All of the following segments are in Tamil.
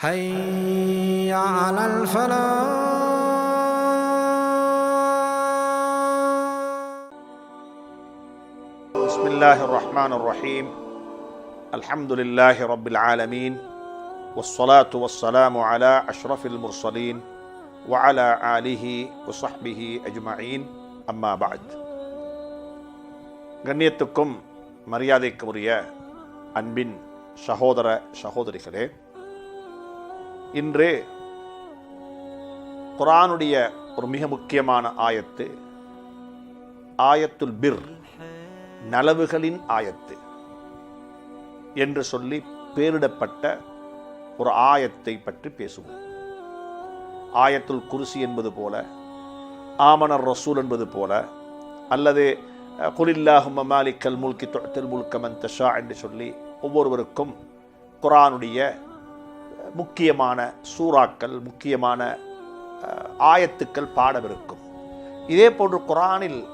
حي على الفلاح بسم الله الرحمن الرحيم الحمد لله رب العالمين والصلاة والسلام على أشرف المرسلين وعلى آله وصحبه أجمعين أما بعد கண்ணியத்துக்கும் மரியாதைக்கும் உரிய அன்பின் சகோதர சகோதரிகளே இன்று குரானுடைய ஒரு மிக முக்கியமான ஆயத்து ஆயத்துல் பிர் நலவுகளின் ஆயத்து என்று சொல்லி பேரிடப்பட்ட ஒரு ஆயத்தை பற்றி பேசுவோம். ஆயத்துல் குருசி என்பது போல ஆமனர் ரசூல் என்பது போல அல்லது குலில்லாஹும் மாலிக்கல் முல்கி தொழத்தில் முல்கமன் தஷா என்று சொல்லி ஒவ்வொருவருக்கும் குரானுடைய முக்கியமான சூறாக்கள் முக்கியமான ஆயத்துக்கள் பாடவிருக்கும். இதே போன்று குரானில்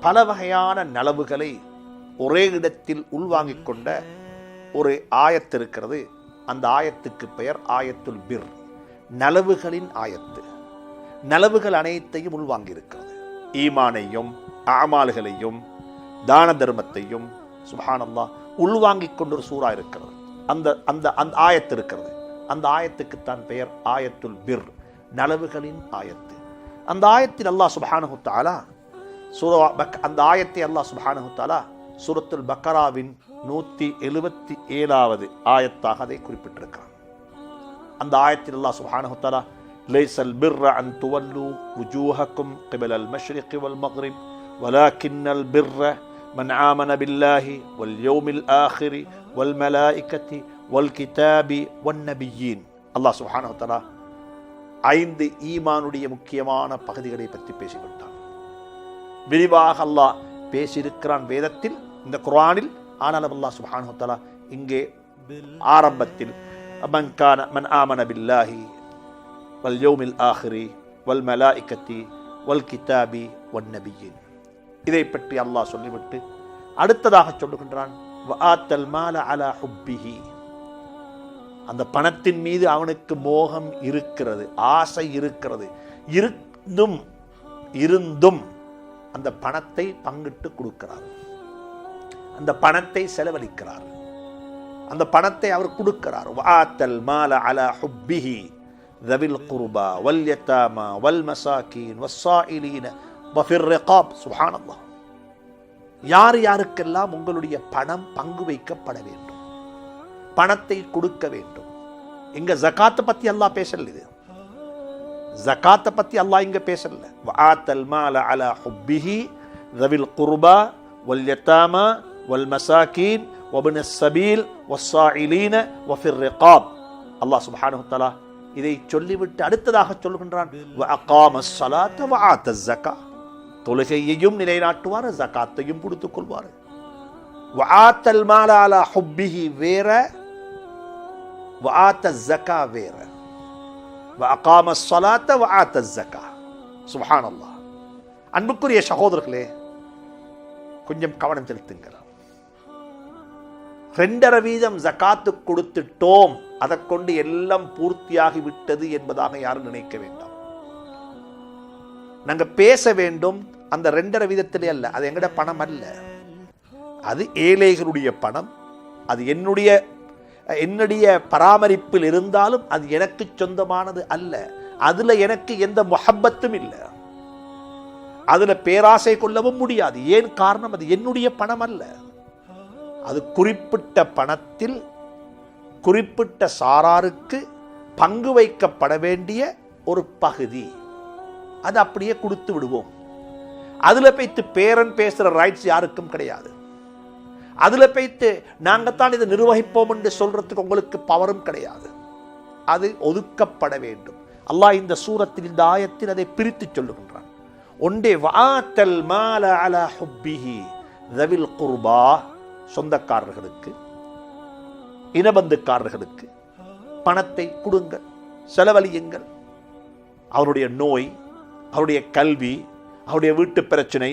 பல வகையான நலவுகளை ஒரே இடத்தில் உள்வாங்கிக் கொண்ட ஒரு ஆயத்து இருக்கிறது. அந்த ஆயத்துக்கு பெயர் ஆயத்துல் பிர். நலவுகளின் ஆயத்து. நலவுகள் அனைத்தையும் உள்வாங்கியிருக்கிறது. ஈமானையும் ஆமால்களையும் தான தர்மத்தையும் சுபஹானல்லாஹ் உள்வாங்கிக் கொண்டு ஒரு சூறா இருக்கிறது. அந்த அந்த அந்த ஆயத்து இருக்கிறது. அந்த ஆயத்துக்குத்தான் பெயர் ஆயத்துல் பிர் நலவுகளின் ஆயத்து அந்த ஆயத்தில் அல்லாஹ் சுபஹானஹு தஆலா சூரா பக் அந்த ஆயத்தை அல்லாஹ் சுப்ஹானஹு தஆலா சூரத்துல் பக்கராவின் நூற்றி எழுபத்தி ஏழாவது ஆயத்தாக அதை குறிப்பிட்டிருக்கிறான் அந்த ஆயத்தில் அல்லாஹ் சுப்ஹானஹு தஆலா லைஸல் பிர்ர அன் துவல்லு வுஜூஹக்கும் கிபலல் மஷ்ரிக் வல் மக்ரிப் வலாக்கின்னல் பிர்ர من آمن بالله واليوم الآخر والملائكة வல் கிதாபி ஒன் நபியின். அல்லாஹ் சுஹானவத்தலா ஐந்து ஈமானுடைய முக்கியமான பகுதிகளை பற்றி பேசிவிட்டான் விரிவாக அல்லாஹ் பேசியிருக்கிறான் வேதத்தில் இந்த குரானில் ஆனால் அல்லாஹ் சுஹானவத்தலா இங்கே ஆரம்பத்தில் மன் கான மன் ஆமன பில்லாஹி வல் யோமில் ஆஹிரி வல் மலா இக்கத்தி வல் கிதாபி ஒன் இதை பற்றி அல்லாஹ் சொல்லிவிட்டு அடுத்ததாக சொல்லுகின்றான் வ ஆத்தல் மாலா அலா ஹுப்பிஹி. அந்த பணத்தின் மீது அவனுக்கு மோகம் இருக்கிறது ஆசை இருக்கிறது. இருந்தும் இருந்தும் அந்த பணத்தை பங்கிட்டு கொடுக்கிறார். அந்த பணத்தை செலவழிக்கிறார். அந்த பணத்தை அவர் கொடுக்கிறார். வாத்தல் மால அல ஹுப்பிஹி தவில் குருபா வல் யத்தாமா வல் மசாக்கீன் வஸ்ஸாயிலீன வஃபிர் ரகாப். சுஹானல்லாஹ் யார் யாருக்கெல்லாம் உங்களுடைய பணம் பங்கு வைக்கப்பட வேண்டும்? பணத்தை கொடுக்க வேண்டும் இங்க ஜகாத்தை பத்தி அல்லாஹ் பேசல இது ஜகாத்தை பத்தி அல்லாஹ் இங்க பேசல வஆத்தல் மால அலா ஹுப்பிஹி ذوي القربى واليتامى والمساكين وابن السبيل والصائلين وفي الرقاب அல்லாஹ் சுப்ஹானஹு வ தஆலா இதை சொல்லிவிட்டு அடுத்ததாக சொல்கின்றான் وأقام الصلاة وآتى الزكاة தொழுகையையும் நிலைநாட்டுவார் ஜகாத்தையும் கொடுத்துக் கொள்வார் வஆத்தல் மால அலா ஹுப்பிஹி வேற வஆத்த ஜக்கா வேற வஅகாம ஸலாத்த வஆத்த ஜக்கா சுப்ஹானல்லாஹ் அன்புக்குரிய சகோதரர்களே கொஞ்சம் கவனம் செலுத்துங்கள் ரெண்டரை வீதம் ஜக்காத்து கொடுத்துட்டோம். அதை கொண்டு எல்லாம் பூர்த்தியாகி விட்டது என்பதாக யாரும் நினைக்க வேண்டாம். நாங்க பேச வேண்டும். அந்த ரெண்டரை வீதத்திலே அல்ல. அது எங்கட பணம் அல்ல. அது ஏழைகளுடைய பணம். அது என்னுடைய என்னுடைய பராமரிப்பில் இருந்தாலும் அது எனக்கு சொந்தமானது அல்ல. அதில் எனக்கு எந்த மொஹப்பத்தும் இல்லை. அதில் பேராசை கொள்ளவும் முடியாது. ஏன் காரணம்? அது என்னுடைய பணம் அல்ல. அது குறிப்பிட்ட பணத்தில் குறிப்பிட்ட சாராருக்கு பங்கு வைக்கப்பட வேண்டிய ஒரு பகுதி. அது அப்படியே கொடுத்து விடுவோம். அதில் வைத்து பேரன் பேசுகிற ரைட்ஸ் யாருக்கும் கிடையாது. அதில் போய்த்து நாங்கத்தான் இதை நிர்வகிப்போம் என்று சொல்கிறதுக்கு உங்களுக்கு பவரும் கிடையாது. அது ஒதுக்கப்பட வேண்டும். அல்லாஹ் இந்த சூரத்தில் இந்த ஆயத்தில் அதை பிரித்து சொல்லுகின்றான். ஒன்றே வாத்தல் மால அல ஹுப்பிஹி ரவில் குர்பா சொந்தக்காரர்களுக்கு இனபந்துக்காரர்களுக்கு பணத்தை கொடுங்கள் செலவழியுங்கள். அவருடைய நோய் அவருடைய கல்வி அவருடைய வீட்டு பிரச்சனை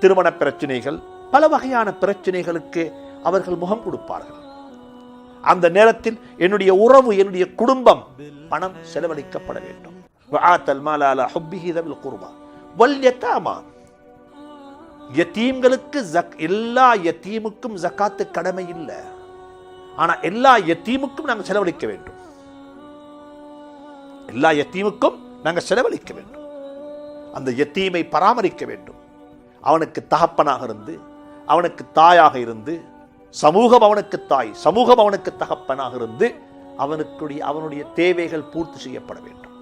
திருமண பிரச்சனைகள் பல வகையான பிரச்சனைகளுக்கு அவர்கள் முகம் கொடுப்பார்கள். அந்த நேரத்தில் என்னுடைய உறவு என்னுடைய குடும்பம் பணம் செலவழிக்கப்பட வேண்டும். யத்தீம்களுக்கு எல்லா யத்தீமுக்கும் ஜக்காத்து கடமை இல்லை. ஆனா எல்லா யத்தீமுக்கும் நாங்கள் செலவழிக்க வேண்டும். எல்லா யத்தீமுக்கும் நாங்கள் செலவழிக்க வேண்டும். அந்த யத்தீமை பராமரிக்க வேண்டும். அவனுக்கு தகப்பனாக இருந்து அவனுக்கு தாயாக இருந்து சமூகம் அவனுக்கு தாய் சமூகம் அவனுக்கு தகப்பனாக இருந்து அவனுக்குடைய அவனுடைய தேவைகள் பூர்த்தி செய்யப்பட வேண்டும்.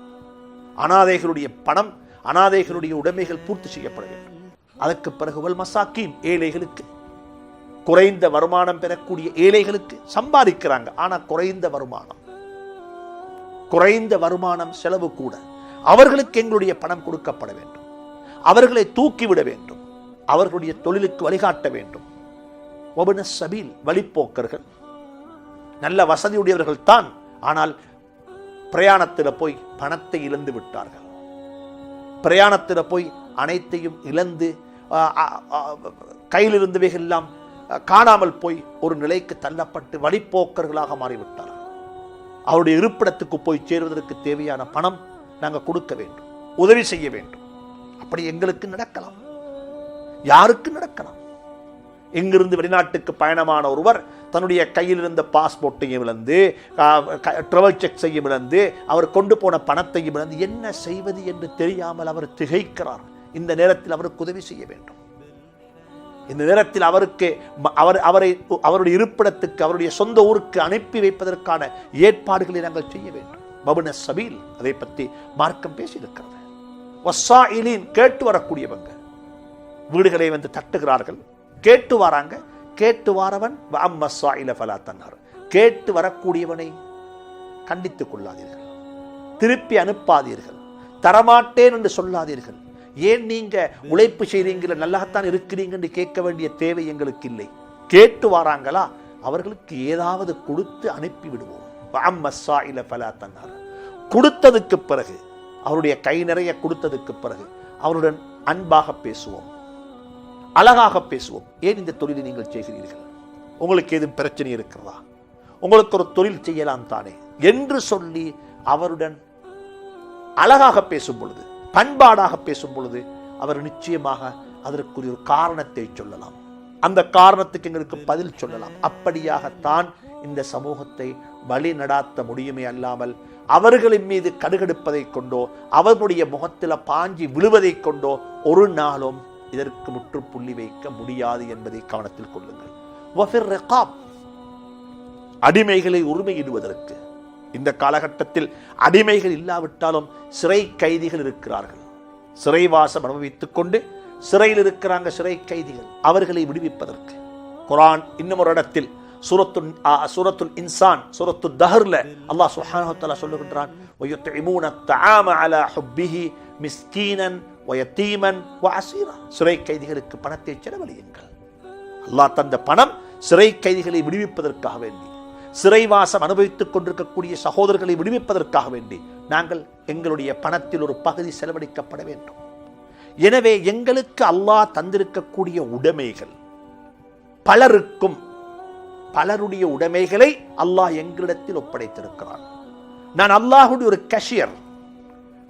அனாதைகளுடைய பணம் அனாதைகளுடைய உடைமைகள் பூர்த்தி செய்யப்பட வேண்டும். அதற்கு பிறகு வல் மசாக்கீன் ஏழைகளுக்கு குறைந்த வருமானம் பெறக்கூடிய ஏழைகளுக்கு சம்பாதிக்கிறாங்க. ஆனா குறைந்த வருமானம் குறைந்த வருமானம் செலவு கூட அவர்களுக்கு எங்களுடைய பணம் கொடுக்கப்பட வேண்டும். அவர்களை தூக்கிவிட வேண்டும். அவர்களுடைய தொழிலுக்கு வழிகாட்ட வேண்டும். ஒபன சபீல் வழிப்போக்கர்கள். நல்ல வசதியுடையவர்கள் தான் ஆனால் பிரயாணத்தில் போய் பணத்தை இழந்து விட்டார்கள். பிரயாணத்தில் போய் அனைத்தையும் இழந்து ஆ, கையில் எல்லாம் காணாமல் போய் ஒரு நிலைக்கு தள்ளப்பட்டு வழிப்போக்கர்களாக மாறிவிட்டார்கள். அவருடைய இருப்பிடத்துக்கு போய் சேருவதற்கு தேவையான பணம் நாங்கள் கொடுக்க வேண்டும் உதவி செய்ய வேண்டும். அப்படி எங்களுக்கு நடக்கலாம். யாருக்கு நடக்கலாம்? எங்கிருந்து வெளிநாட்டுக்கு பயணமான ஒருவர் தன்னுடைய கையில் இருந்த பாஸ்போர்ட்டையும் இழந்து ட்ராவல் செக் செய்யும் இழந்து அவர் கொண்டு போன பணத்தையும் இழந்து என்ன செய்வது என்று தெரியாமல் அவர் திகைக்கிறார். இந்த நேரத்தில் அவருக்கு உதவி செய்ய வேண்டும். இந்த நேரத்தில் அவருக்கு அவர் அவரை அவருடைய இருப்பிடத்துக்கு அவருடைய சொந்த ஊருக்கு அனுப்பி வைப்பதற்கான ஏற்பாடுகளை நாங்கள் செய்ய வேண்டும். பபுன சபீல் அதை பற்றி மார்க்கம் பேசியிருக்கிறது. வஸ்ஸாயிலீன் கேட்டு வரக்கூடியவங்க வீடுகளை வந்து தட்டுகிறார்கள். கேட்டு வாராங்க. கேட்டு வாரவன் அம்மஸ்ஸாயில ஃபலா தன்னார் கேட்டு வரக்கூடியவனை கண்டித்துக் கொள்ளாதீர்கள். திருப்பி அனுப்பாதீர்கள். தரமாட்டேன் என்று சொல்லாதீர்கள். ஏன் நீங்க உழைப்பு செய்றீங்கள நல்லாத்தான் இருக்கிறீங்க என்று கேட்க வேண்டிய தேவை எங்களுக்கு இல்லை. கேட்டு வாராங்களா? அவர்களுக்கு ஏதாவது கொடுத்து அனுப்பி விடுவோம் அம்மஸ்ஸாயில ஃபலா தன்னார் கொடுத்ததுக்கு பிறகு அவருடைய கை நிறைய கொடுத்ததுக்கு பிறகு அவருடன் அன்பாக பேசுவோம். அழகாக பேசுவோம். ஏன் இந்த தொழிலை நீங்கள் செய்கிறீர்கள்? உங்களுக்கு எதுவும் பிரச்சனை இருக்கிறதா? உங்களுக்கு ஒரு தொழில் செய்யலாம் தானே என்று சொல்லி அவருடன் அழகாக பேசும் பொழுது பண்பாடாக பேசும் பொழுது அவர் நிச்சயமாக அதற்குரிய ஒரு காரணத்தை சொல்லலாம். அந்த காரணத்துக்கு எங்களுக்கு பதில் சொல்லலாம். அப்படியாகத்தான் இந்த சமூகத்தை வழி நடாத்த முடியுமே அல்லாமல் அவர்களின் மீது கடுகடுப்பதை கொண்டோ அவர்களுடைய முகத்தில் பாஞ்சி விழுவதை கொண்டோ ஒரு நாளும் இதற்கு முற்றுப்புள்ளி வைக்க முடியாது என்பதை கவனத்தில் கொள்ளுங்கள். அடிமைகளை உரிமையிடுவதற்கு. இந்த காலகட்டத்தில் அடிமைகள் இல்லாவிட்டாலும் சிறை கைதிகள் இருக்கிறார்கள். சிறைவாசம் அனுபவித்துக் கொண்டு சிறையில் இருக்கிறாங்க சிறை கைதிகள். அவர்களை விடுவிப்பதற்கு. குரான் இன்னும் ஒரு இடத்தில் சூரத்துன் சூரத்துல் இன்சான் சூரத்து தஹர்ல அல்லாஹ் சுஹானஹு தஆலா சொல்லுகின்றான் வயுத்இமூன தஆம அலா ஹுப்பிஹி மிஸ்கீனன் ஒயத்தீமன் சிறை கைதிகளுக்கு பணத்தை செலவழியுங்கள். அல்லாஹ் தந்த பணம் சிறை கைதிகளை விடுவிப்பதற்காக வேண்டி சிறைவாசம் அனுபவித்துக் கொண்டிருக்கக்கூடிய சகோதரர்களை விடுவிப்பதற்காக வேண்டி நாங்கள் எங்களுடைய பணத்தில் ஒரு பகுதி செலவழிக்கப்பட வேண்டும். எனவே எங்களுக்கு அல்லாஹ் தந்திருக்கக்கூடிய உடைமைகள் பலருக்கும் பலருடைய உடைமைகளை அல்லாஹ் எங்களிடத்தில் ஒப்படைத்திருக்கிறான். நான் அல்லாஹுடைய ஒரு கஷியர்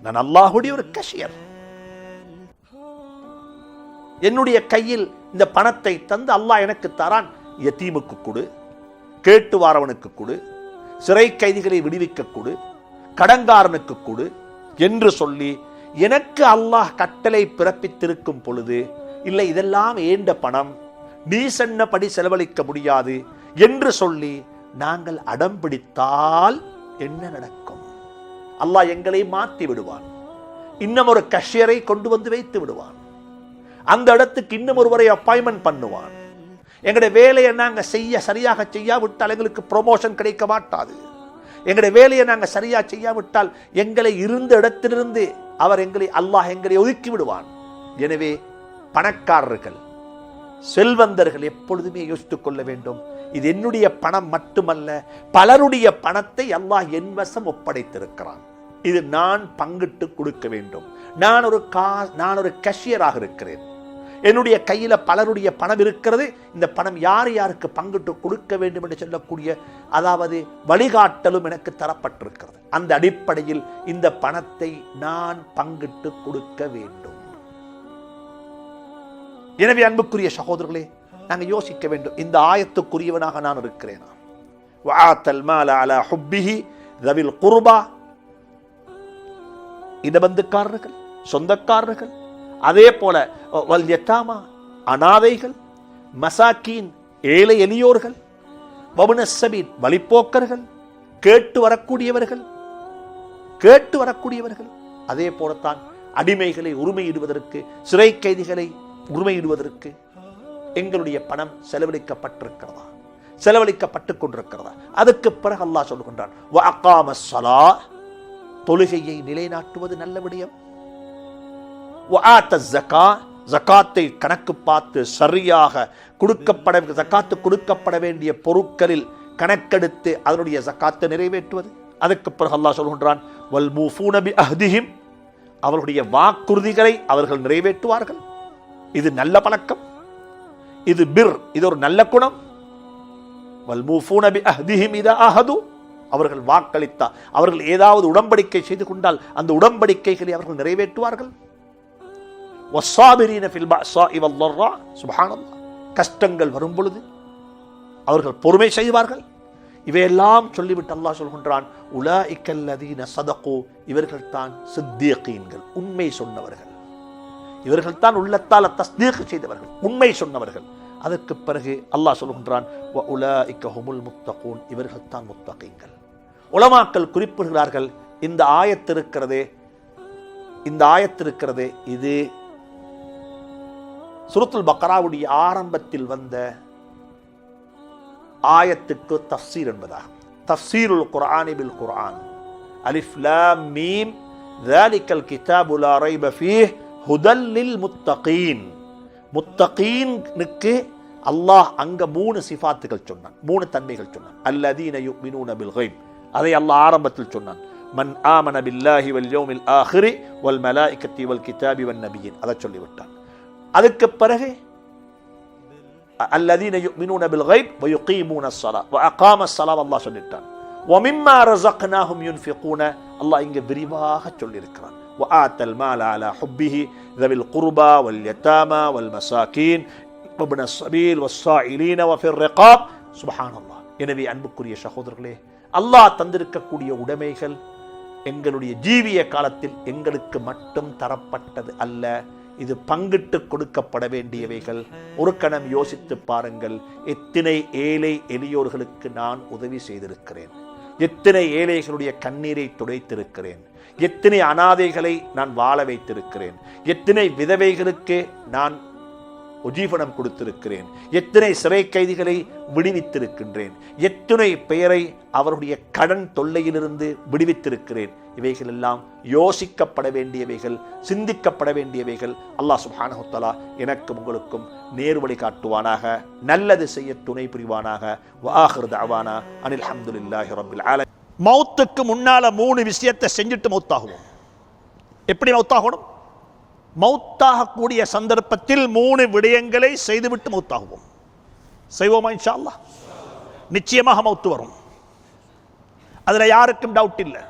நான் அல்லாஹுடைய ஒரு கஷியர் என்னுடைய கையில் இந்த பணத்தை தந்து அல்லாஹ் எனக்கு தரான். எத்தீமுக்கு கொடு கேட்டு வாரவனுக்கு கொடு சிறை கைதிகளை விடுவிக்க கொடு கடங்காரனுக்கு கொடு என்று சொல்லி எனக்கு அல்லாஹ் கட்டளை பிறப்பித்திருக்கும் பொழுது இல்லை இதெல்லாம் ஏண்ட பணம் நீ சொன்னபடி செலவழிக்க முடியாது என்று சொல்லி நாங்கள் அடம் பிடித்தால் என்ன நடக்கும்? அல்லாஹ் எங்களை மாற்றி விடுவான். இன்னும் ஒரு கஷியரை கொண்டு வந்து வைத்து விடுவான். அந்த இடத்துக்கு இன்னும் ஒருவரை அப்பாயின்மெண்ட் பண்ணுவான். எங்களுடைய வேலையை நாங்கள் செய்ய சரியாக செய்யாவிட்டால் எங்களுக்கு ப்ரொமோஷன் கிடைக்க மாட்டாது. எங்களுடைய வேலையை நாங்கள் சரியாக செய்யாவிட்டால் எங்களை இருந்த இடத்திலிருந்து அவர் எங்களை அல்லாஹ் எங்களை ஒதுக்கி விடுவான். எனவே பணக்காரர்கள் செல்வந்தர்கள் எப்பொழுதுமே யோசித்துக் கொள்ள வேண்டும். இது என்னுடைய பணம் மட்டுமல்ல பலருடைய பணத்தை அல்லாஹ் என் வசம் ஒப்படைத்திருக்கிறான். இது நான் பங்கிட்டு கொடுக்க வேண்டும். நான் ஒரு கா நான் ஒரு கஷியராக இருக்கிறேன். என்னுடைய கையில் பலருடைய பணம் இருக்கிறது. இந்த பணம் யார் யாருக்கு பங்கிட்டு கொடுக்க வேண்டும் என்று சொல்லக்கூடிய அதாவது வழிகாட்டலும் எனக்கு தரப்பட்டிருக்கிறது. அந்த அடிப்படையில் இந்த பணத்தை நான் பங்கிட்டு கொடுக்க வேண்டும். எனவே அன்புக்குரிய சகோதரர்களே நாங்கள் யோசிக்க வேண்டும். இந்த ஆயத்துக்குரியவனாக நான் இருக்கிறேனா? வாத்தல் மால அல ஹுப்பிஹி ரவில் குர்பா. இடபந்துக்காரர்கள் சொந்தக்காரர்கள் அதே போல வல் யத்தாமா அனாதைகள் மசாக்கீன் ஏழை எளியோர்கள் வபுனசபீன் வழிப்போக்கர்கள் கேட்டு வரக்கூடியவர்கள் கேட்டு வரக்கூடியவர்கள். அதே போலத்தான் அடிமைகளை உரிமையிடுவதற்கு சிறை கைதிகளை உரிமையிடுவதற்கு எங்களுடைய பணம் செலவழிக்கப்பட்டிருக்கிறதா? செலவழிக்கப்பட்டு கொண்டிருக்கிறதா? அதுக்கு பிறகு அல்லாஹ் சொல்லுகின்றான் வஅகாம ஸலா தொழுகையை நிலைநாட்டுவது நல்ல விடயம். ஆத்த ஜக்கா ஜகாத்தை கணக்கு பார்த்து சரியாக கொடுக்கப்பட ஜகாத்து கொடுக்கப்பட வேண்டிய பொருட்களில் கணக்கெடுத்து அதனுடைய ஜகாத்தை நிறைவேற்றுவது. அதுக்கு பிறகு அல்லாஹ் சொல்கின்றான் வல் மூஃபூன அஹ்திஹிம் அவர்களுடைய வாக்குறுதிகளை அவர்கள் நிறைவேற்றுவார்கள். இது நல்ல பழக்கம். இது பிர் இது ஒரு நல்ல குணம். வல் மூஃபூன அஹ்திஹிம் இதா அஹது. அவர்கள் வாக்களித்தார் அவர்கள் ஏதாவது உடன்படிக்கை செய்து கொண்டால் அந்த உடன்படிக்கைகளை அவர்கள் நிறைவேற்றுவார்கள். வஸ்ஸாபிரீன ஃபில் பஅஸாஇ வல்லர்ரா கஷ்டங்கள் வரும் பொழுது அவர்கள் பொறுமை செய்வார்கள். இவையெல்லாம் சொல்லிவிட்டு அல்லாஹ் சொல்கின்றான் உலாஇக்கல்லதீன சதகோ. இவர்கள் தான் சித்தியக்கீன்கள் உண்மை சொன்னவர்கள். இவர்கள் தான் உள்ளத்தால் தஸ்தீக் செய்தவர்கள் உண்மை சொன்னவர்கள். அதற்கு பிறகு அல்லாஹ் சொல்கின்றான் உலா இக்க ஹுமுல் முத்தகோன். இவர்கள் தான் முத்தகீன்கள். உலமாக்கள் குறிப்பிடுகிறார்கள் இந்த ஆயத்திருக்கிறதே இந்த ஆயத்திருக்கிறதே இது சுருத்துல் பக்ராவுடைய ஆரம்பத்தில் வந்த ஆயத்துக்கு தஃசீர் என்பதாகும் தஃசீருல் குர்ஆனி பில் குர்ஆன் அலிஃப் லாம் மீம் ذلك الكتاب لا ريب فيه هدى للمتقين முத்தகீனுக்கு அல்லாஹ் அங்க மூணு சிஃபாத்துகள் சொன்னான் மூணு தன்மைகள் சொன்னான் அல்லதீன யுமினூன பில் கைப் அதை அல்லாஹ் ஆரம்பத்தில் சொன்னான் மன் ஆமன பில்லாஹி வல் யௌமில் ஆஹிரி வல் மலாயிகத்தி வல் கிதாபி வன் நபியின் அதை சொல்லிவிட்டான் அதுக்கு பிறகு الذين يؤمنون بالغيب ويقيمون الصلاة وأقام الصلاة الله சொல்லிட்டான் ومما رزقناهم ينفقون الله இங்க விரிவாக சொல்லியிருக்கிறான் وآتى المال على حبه ذوي القربى واليتامى والمساكين وابن السبيل والسائلين وفي الرقاب سبحان الله எனவே அன்புக்குரிய சகோதரர்களே அல்லாஹ் தந்திருக்கக்கூடிய உடைமைகள் எங்களுடைய ஜீவிய காலத்தில் எங்களுக்கு மட்டும் தரப்பட்டது அல்ல இது பங்கிட்டு கொடுக்கப்பட வேண்டியவைகள். ஒரு கணம் யோசித்து பாருங்கள். எத்தனை ஏழை எளியோர்களுக்கு நான் உதவி செய்திருக்கிறேன். எத்தனை ஏழைகளுடைய கண்ணீரை துடைத்திருக்கிறேன். எத்தனை அனாதைகளை நான் வாழ வைத்திருக்கிறேன். எத்தனை விதவைகளுக்கு நான் உஜீவனம் கொடுத்திருக்கிறேன். எத்தனை சிறை கைதிகளை விடுவித்திருக்கின்றேன். எத்தனை பெயரை அவருடைய கடன் தொல்லையிலிருந்து விடுவித்திருக்கிறேன். இவைகள் எல்லாம் யோசிக்கப்பட வேண்டியவைகள் சிந்திக்கப்பட வேண்டியவைகள். அல்லாஹ் சுஹானஹுத்தலா எனக்கும் உங்களுக்கும் நேர்வழி காட்டுவானாக நல்லது செய்ய துணை புரிவானாக. வாஹிர் அவானா அனில் ஹம்துலில்லாஹி ரபில் ஆலமீன். மௌத்துக்கு முன்னால மூணு விஷயத்தை செஞ்சுட்டு மௌத்தாகுவோம். எப்படி மௌத்தாகணும்? மௌத்தாகக்கூடிய சந்தர்ப்பத்தில் மூணு விடயங்களை செய்துவிட்டு மௌத்தாகுவோம். செய்வோமா இன்ஷா அல்லாஹ்? நிச்சயமாக மௌத்து வரும். அதில் யாருக்கும் டவுட் இல்லை.